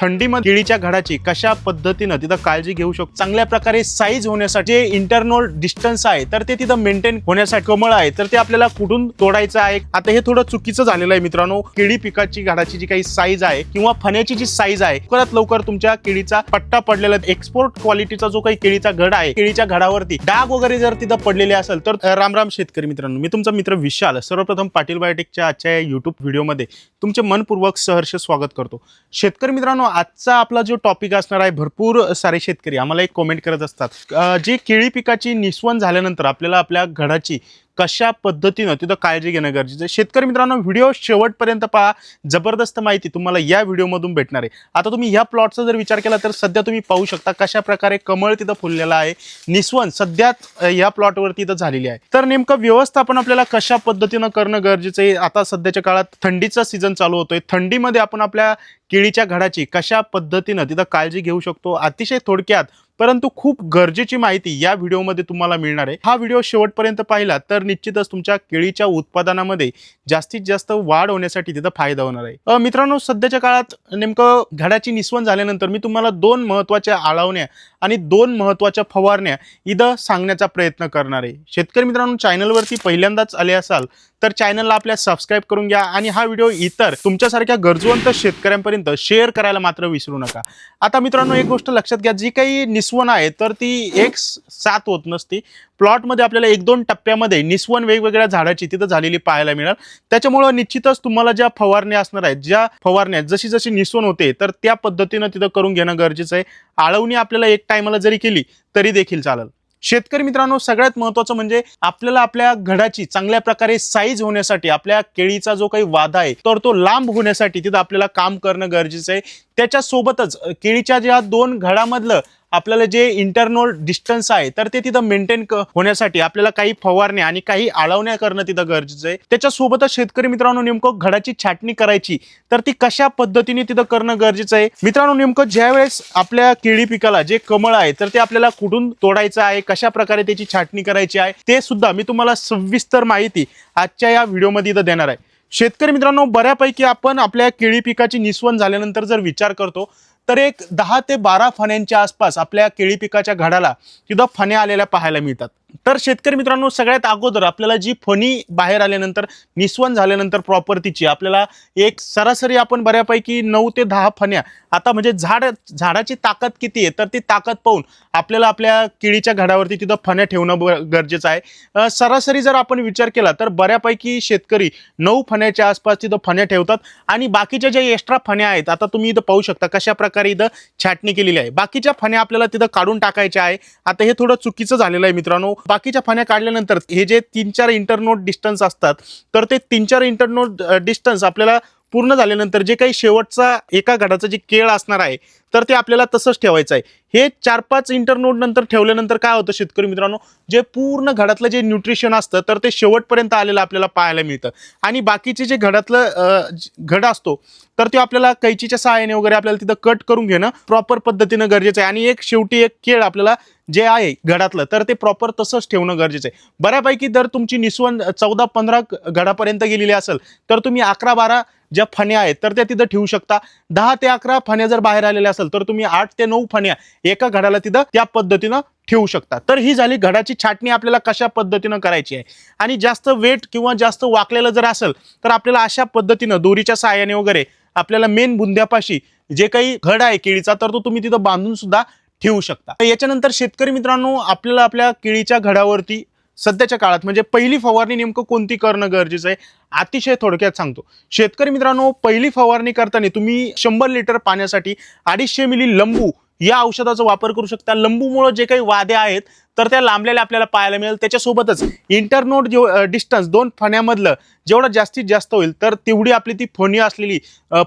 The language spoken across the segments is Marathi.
थंडीमध्ये केळीच्या घडाची कशा पद्धतीनं तिथं काळजी घेऊ शकतो? चांगल्या प्रकारे साईज होण्यासाठी जे इंटरनल डिस्टन्स आहे तर ते तिथं मेंटेन होण्यासाठी कमळ आहे. तर ते आपल्याला कुठून तोडायचं आहे? आता हे थोडं चुकीचं झालेलं आहे मित्रांनो. केळी पिकाची घडाची जी काही साईज आहे किंवा फण्याची जी साईज आहे लवकरात लवकर तुमच्या केळीचा पट्टा पडलेला एक्सपोर्ट क्वालिटीचा जो काही केळीचा घड आहे केळीच्या घडावरती डाग वगैरे जर तिथं पडलेले असेल तर रामराम शेतकरी मित्रांनो. मी तुमचा मित्र विशाल सर्वप्रथम पाटील बायोटेकच्या आजच्या या युट्यूब व्हिडिओमध्ये तुमचे मनपूर्वक सहर्ष स्वागत करतो. शेतकरी मित्रांनो आजचा आपला जो टॉपिक असणार आहे भरपूर सारे शेतकरी आम्हाला एक कॉमेंट करत असतात. जे जी केळी पिकाची निस्वन झाल्यानंतर आपल्याला आपल्या घडाची कशा पद्धतीनं तिथं काळजी घेणं गरजेचं आहे. शेतकरी मित्रांनो व्हिडिओ शेवटपर्यंत पहा. जबरदस्त माहिती तुम्हाला या व्हिडिओमधून भेटणार आहे. आता तुम्ही ह्या प्लॉटचा जर विचार केला तर सध्या तुम्ही पाहू शकता कशा प्रकारे कमळ तिथं फुललेला आहे. निस्वन सध्या या प्लॉटवरती इथं झालेली आहे. तर नेमकं व्यवस्थापन आपल्याला कशा पद्धतीनं करणं गरजेचं आहे? आता सध्याच्या काळात थंडीचा सीझन चालू होतोय. थंडीमध्ये आपण आपल्या केळीच्या घडाची कशा पद्धतीनं तिथं काळजी घेऊ शकतो? अतिशय थोडक्यात परंतु खूप गरजेची माहिती या व्हिडिओमध्ये तुम्हाला मिळणार आहे. हा व्हिडिओ शेवटपर्यंत पाहिला तर निश्चितच तुमच्या केळीच्या उत्पादनामध्ये जास्तीत जास्त वाढ होण्यासाठी तिथं फायदा होणार आहे. मित्रांनो सध्याच्या काळात नेमकं घडाची निस्वन झाल्यानंतर मी तुम्हाला दोन महत्त्वाच्या आळवण्या आणि दोन महत्त्वाच्या फवारण्या इथं सांगण्याचा प्रयत्न करणार आहे. शेतकरी मित्रांनो चॅनलवरती पहिल्यांदाच आले असाल तर चॅनलला आपल्या सबस्क्राईब करून घ्या आणि हा व्हिडिओ इतर तुमच्यासारख्या गरजवंत शेतकऱ्यांपर्यंत शेअर करायला मात्र विसरू नका. आता मित्रांनो एक गोष्ट लक्षात घ्या जी काही निस्वन आहे तर ती एक साथ होत नसती. प्लॉटमध्ये आपल्याला एक दोन टप्प्यामध्ये निस्वन वेगवेगळ्या झाडाची तिथं झालेली पाहायला मिळेल. त्याच्यामुळं निश्चितच तुम्हाला ज्या फवारण्या असणार आहेत ज्या फवारण्या जशी जशी निस्वन होते तर त्या पद्धतीनं तिथं करून घेणं गरजेचं आहे. आळवणी आपल्याला एक टायमाला जरी केली तरी देखील चालेल. शेतकरी मित्रांनो सगळ्यात महत्वाचं म्हणजे आपल्याला आपल्या घडाची चांगल्या प्रकारे साईज होण्यासाठी आपल्या केळीचा जो काही वादा आहे तर तो लांब होण्यासाठी तिथं आपल्याला काम करणं गरजेचं आहे. त्याच्यासोबतच केळीच्या ज्या दोन घडामधलं आपल्याला जे इंटरनल डिस्टन्स आहे तर ते तिथं मेंटेन होण्यासाठी आपल्याला काही फवारण्या आणि काही आळवण्या करणं तिथं गरजेचं आहे. त्याच्यासोबतच शेतकरी मित्रांनो नेमकं घडाची छाटणी करायची तर ती कशा पद्धतीने तिथं करणं गरजेचं आहे? मित्रांनो नेमकं ज्यावेळेस आपल्या केळी पिकाला जे कमळ आहे तर ते आपल्याला कुठून तोडायचं आहे? कशा प्रकारे त्याची छाटणी करायची आहे? ते सुद्धा मी तुम्हाला सविस्तर माहिती आजच्या या व्हिडिओमध्ये इथं देणार आहे. शेतकरी मित्रांनो बऱ्यापैकी आपण आपल्या केळी पिकाची निस्वन झाल्यानंतर जर विचार करतो तर एक दहा ते बारा फण्यांच्या आसपास आपल्या केळी पिकाच्या घडाला तिथं फण्या आलेल्या पाहायला मिळतात. तर शेतकरी मित्रांनो सगळ्यात अगोदर आपल्याला जी फणी बाहेर आल्यानंतर निस्वन झाल्यानंतर प्रॉपर्टीची आपल्याला एक सरासरी आपण बऱ्यापैकी नऊ ते दहा फण्या आता म्हणजे झाड झाडाची ताकद किती आहे तर ती ताकद पाहून आपल्याला आपल्या केळीच्या घडावरती तिथं फण्या ठेवणं ब- गरजेचं आहे. सरासरी जर आपण विचार केला तर बऱ्यापैकी शेतकरी नऊ फण्याच्या आसपास तिथं फण्या ठेवतात आणि बाकीच्या ज्या एक्स्ट्रा फण्या आहेत आता तुम्ही इथं पाहू शकता कशा प्रकारे इथं छाटणी केलेली आहे. बाकीच्या फण्या आपल्याला तिथं काढून टाकायच्या आहे. आता हे थोडं चुकीचं झालेलं आहे मित्रांनो. बाकीच्या फण्या काढल्यानंतर हे जे तीन चार इंटरनोट डिस्टन्स असतात तर ते तीन चार इंटरनोट डिस्टन्स आपल्याला पूर्ण झाल्यानंतर जे काही शेवटचा एका घडाचं जे केळ असणार आहे तर ते आपल्याला तसंच ठेवायचं आहे. हे चार पाच इंटरनोड नंतर ठेवल्यानंतर काय होतं शेतकरी मित्रांनो? जे पूर्ण घडातलं जे न्यूट्रिशन असतं तर ते शेवटपर्यंत आलेलं आपल्याला पाहायला मिळतं. आणि बाकीचे जे घडातलं घड असतो तर ते आपल्याला कैचीच्या सहाय्याने वगैरे आपल्याला तिथं कट करून घेणं प्रॉपर पद्धतीनं गरजेचं आहे. आणि एक शेवटी एक केळ आपल्याला जे आहे घडातलं तर ते प्रॉपर तसंच ठेवणं गरजेचं आहे. बऱ्यापैकी जर तुमची निसवण चौदा पंधरा घडापर्यंत गेलेली असेल तर तुम्ही अकरा बारा ज्या फण्या आहेत तर त्या तिथं ठेवू शकता. दहा ते अकरा फण्या जर बाहेर आलेल्या असेल तर तुम्ही आठ ते नऊ फण्या एका घडाला तिथं त्या पद्धतीनं ठेवू शकता. तर ही झाली घडाची छाटणी आपल्याला कशा पद्धतीनं करायची आहे? आणि जास्त वेट किंवा जास्त वाकलेलं जर असेल तर आपल्याला अशा पद्धतीनं दोरीच्या सहाय्याने वगैरे आपल्याला मेन बुंद्यापाशी जे काही घड आहे केळीचा तर तो तुम्ही तिथं बांधून सुद्धा ठेवू शकता. याच्यानंतर शेतकरी मित्रांनो आपल्याला आपल्या केळीच्या घडावरती सध्याच्या काळात. म्हणजे पहिली फवारणी नेमकं कोणती करणं गरजेचं आहे? अतिशय थोडक्यात सांगतो. शेतकरी मित्रांनो पहिली फवारणी करताना तुम्ही शंभर लिटर पाण्यासाठी अडीचशे मिली लंबू या औषधाचा वापर करू शकता. लंबूमुळे जे काही वाद्या आहेत तर त्या लांबलेल्या आपल्याला पाहायला मिळेल. त्याच्यासोबतच इंटरनोट जेव डिस्टन्स दोन फण्यामधलं जेवढं जास्तीत जास्त होईल तर तेवढी आपली ती फणी असलेली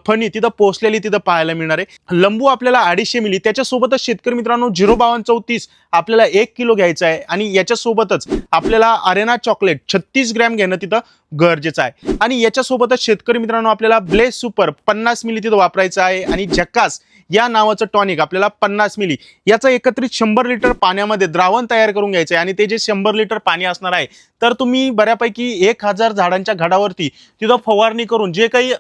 फणी तिथं पोहोचलेली तिथं पाहायला मिळणार आहे. लंबू आपल्याला अडीचशे मिली. त्याच्यासोबतच शेतकरी मित्रांनो झिरो बावन्न चौतीस आपल्याला एक किलो घ्यायचं आहे आणि याच्यासोबतच आपल्याला अरेना चॉकलेट छत्तीस ग्रॅम घेणं तिथं गरजेचं आहे. आणि याच्यासोबतच शेतकरी मित्रांनो आपल्याला ब्लेस सुपर पन्नास मिली तिथं वापरायचं आहे आणि झकास या नावाचं टॉनिक आपल्याला पन्नास मिली. याचं एकत्रित शंभर लिटर पाण्यामध्ये द्रावण तयार तयार करून घ्यायचं आहे आणि ते जे शंभर लिटर पाणी असणार आहे तर तुम्ही बऱ्यापैकी एक हजार झाडांच्या घडावरती तिथं फवारणी करून जे काही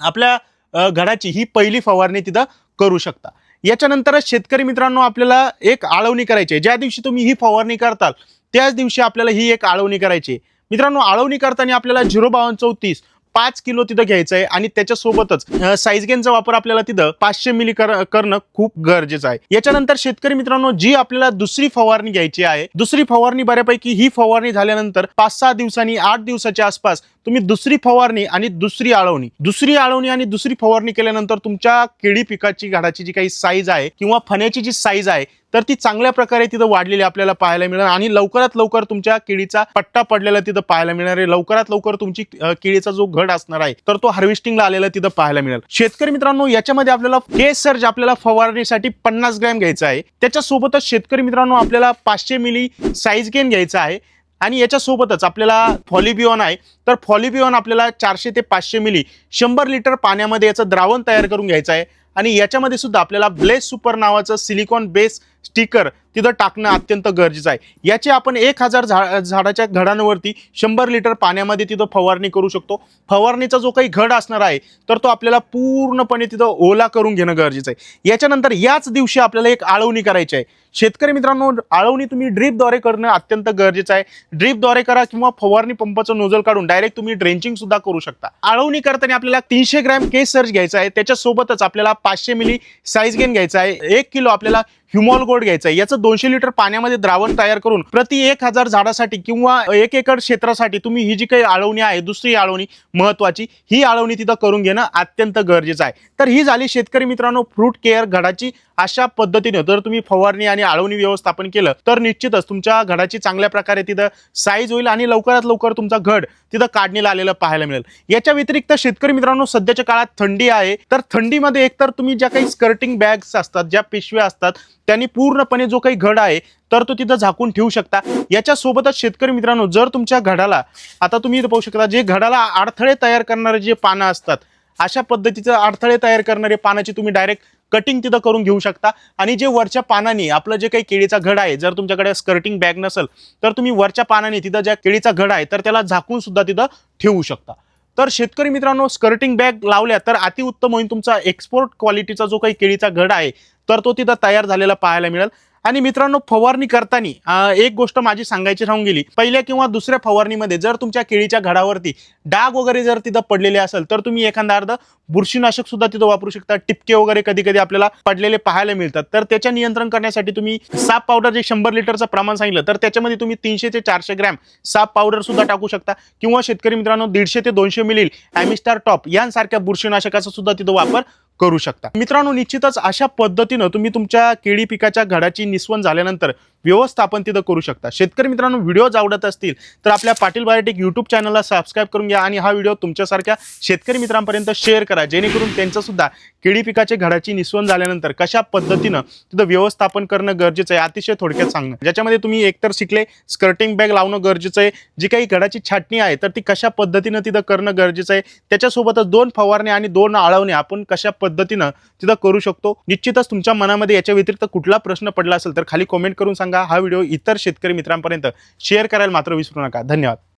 आपल्या घडाची ही पहिली फवारणी तिथं करू शकता याच्यानंतरच शेतकरी मित्रांनो आपल्याला एक आळवणी करायची आहे ज्या दिवशी तुम्ही ही फवारणी करताल त्याच दिवशी आपल्याला ही एक आळवणी करायची आहे. मित्रांनो आळवणी करताना आपल्याला झिरो बावन्न चौतीस पाच किलो तिथं घ्यायचं आहे आणि त्याच्यासोबतच साईज गेनचा वापर आपल्याला तिथं पाचशे मिली कर- करणं खूप गरजेचं आहे. याच्यानंतर शेतकरी मित्रांनो जी आपल्याला दुसरी फवारणी घ्यायची आहे दुसरी फवारणी बऱ्यापैकी ही फवारणी झाल्यानंतर पाच सहा दिवसांनी आठ दिवसाच्या आसपास तुम्ही दुसरी फवारणी आणि दुसरी आळवणी. दुसरी आळवणी आणि दुसरी फवारणी केल्यानंतर तुमच्या केळी पिकाची झाडाची जी काही साईज आहे किंवा फण्याची जी साईज आहे तर ती चांगल्या प्रकारे तिथं वाढलेली आपल्याला पाहायला मिळणार. आणि लवकरात लवकर तुमच्या केळीचा पट्टा पडलेला तिथं पाहायला मिळणार आहे. लवकरात लवकर तुमची केळीचा जो घड असणार आहे तर तो हार्वेस्टिंगला आलेला तिथं पाहायला मिळेल. शेतकरी मित्रांनो याच्यामध्ये आपल्याला के सर्ज आपल्याला फवारणीसाठी पन्नास ग्रॅम घ्यायचा आहे त्याच्यासोबतच शेतकरी मित्रांनो आपल्याला पाचशे मिली साईज गेन घ्यायचा आहे. आणि याच्यासोबतच आपल्याला फॉलिबिओन आहे. तर फॉलिबिओन आपल्याला चारशे ते पाचशे मिली शंभर लिटर पाण्यामध्ये याचं द्रावण तयार करून घ्यायचं आहे. आणि याच्यामध्ये सुद्धा आपल्याला ब्लेस सुपर नावाचं सिलिकॉन बेस स्टिकर तिथं टाकणं अत्यंत गरजेचं आहे. याचे आपण एक हजार झा झाडाच्या घडांवरती शंभर लिटर पाण्यामध्ये तिथं फवारणी करू शकतो. फवारणीचा जो काही घड असणार आहे तर तो आपल्याला पूर्णपणे तिथं ओला करून घेणं गरजेचं आहे. याच्यानंतर याच दिवशी आपल्याला एक आळवणी करायची आहे. शेतकरी मित्रांनो आळवणी तुम्ही ड्रीपद्वारे करणं अत्यंत गरजेचं आहे. ड्रीपद्वारे करा किंवा फवारणी पंपाचं नोजल काढून डायरेक्ट तुम्ही ड्रेंचिंग सुद्धा करू शकता. आळवणी करताना आपल्याला तीनशे ग्रॅम केस सर्च घ्यायचा आहे. त्याच्यासोबतच आपल्याला पाचशे मिली साईज गेन घ्यायचा आहे. एक किलो आपल्याला ह्युमॉल गोल्ड घ्यायचं आहे. याचं दोनशे लिटर पाण्यामध्ये द्रावण तयार करून प्रति एक हजार झाडासाठी किंवा एक एकर क्षेत्रासाठी तुम्ही ही जी काही आळवणी आहे दुसरी आळवणी महत्वाची ही आळवणी तिथं करून घेणं अत्यंत गरजेचं आहे. तर ही झाली शेतकरी मित्रांनो फ्रूट केअर घडाची अशा पद्धतीने जर तुम्ही फवारणी आणि आळवणी व्यवस्थापन केलं तर निश्चितच तुमच्या घडाची चांगल्या प्रकारे तिथं साईज होईल आणि लवकरात लवकर तुमचा घड तिथं काढणीला आलेलं पाहायला मिळेल. याच्या व्यतिरिक्त शेतकरी मित्रांनो सध्याच्या काळात थंडी आहे तर थंडीमध्ये एकतर तुम्ही ज्या काही स्कर्टिंग बॅग्स असतात ज्या पिशव्या असतात त्यांनी पूर्णपणे जो काही घड आहे तर तो तिथं झाकून ठेवू शकता. याच्यासोबतच शेतकरी मित्रांनो जर तुमच्या घडाला आता तुम्ही पाहू शकता जे घडाला अडथळे तयार करणारे जे पानं असतात अशा पद्धतीचं अडथळे तयार करणारे पानाची तुम्ही डायरेक्ट कटिंग तिथं करून घेऊ शकता. आणि जे वरच्या पानाने आपलं जे काही केळीचा घड आहे जर तुमच्याकडे स्कर्टिंग बॅग नसेल तर तुम्ही वरच्या पानाने तिथं ज्या केळीचा घड आहे तर त्याला झाकून सुद्धा तिथं ठेवू शकता. तर शेतकरी मित्रांनो स्कर्टिंग बॅग लावल्या तर अतिउत्तम होईल. तुमचा एक्सपोर्ट क्वालिटीचा जो काही केळीचा घड आहे तर तो तिथं तयार झालेला पाहायला मिळेल. आणि मित्रांनो फवारणी करताना एक गोष्ट माझी सांगायची राहून गेली. पहिल्या किंवा दुसऱ्या फवारणीमध्ये जर तुमच्या केळीच्या घडावरती डाग वगैरे जर तिथं पडलेले असेल तर तुम्ही एखादा अर्ध बुरशीनाशक सुद्धा तिथं वापरू शकता. टिपके वगैरे कधी कधी आपल्याला पडलेले पाहायला मिळतात. तर त्याच्या नियंत्रण करण्यासाठी तुम्ही साप पावडर जे शंभर लिटरचं प्रमाण सांगितलं तर त्याच्यामध्ये तुम्ही तीनशे ते चारशे ग्रॅम साप पावडर सुद्धा टाकू शकता. किंवा शेतकरी मित्रांनो दीडशे ते दोनशे मिलील ॲमिस्टार टॉप यांसारख्या बुरशीनाशकाचा सुद्धा तिथं वापर करू शकता. मित्रांनो निश्चितच अशा पद्धतीनं तुम्ही तुमच्या केळी पिकाच्या घडाची निस्वन झाल्यानंतर व्यवस्थापन तिथं करू शकता. शेतकरी मित्रांनो व्हिडिओज आवडत असतील तर आपल्या पाटील बायोटेक यूट्यूब चॅनलला सबस्क्राईब करून घ्या आणि हा व्हिडिओ तुमच्यासारख्या शेतकरी मित्रांपर्यंत शेअर करा. जेणेकरून त्यांचं सुद्धा केळी पिकाचे घडाची निस्वन झाल्यानंतर कशा पद्धतीनं तिथं व्यवस्थापन करणं गरजेचं आहे अतिशय थोडक्यात सांगणं. ज्याच्यामध्ये तुम्ही एकतर शिकले स्कर्टिंग बॅग लावणं गरजेचं आहे जी काही घडाची छाटणी आहे तर ती कशा पद्धतीनं तिथं करणं गरजेचं आहे त्याच्यासोबतच दोन फवारणे आणि दोन आळवणे आपण कशा पद्धतीनं तिथं करू शकतो. निश्चितच तुमच्या मनामध्ये याच्या व्यतिरिक्त कुठला प्रश्न पडला असेल तर खाली कमेंट करून सांगा हा व्हिडिओ इतर शेतकरी मित्रांपर्यंत शेअर करायला मात्र विसरू नका. धन्यवाद.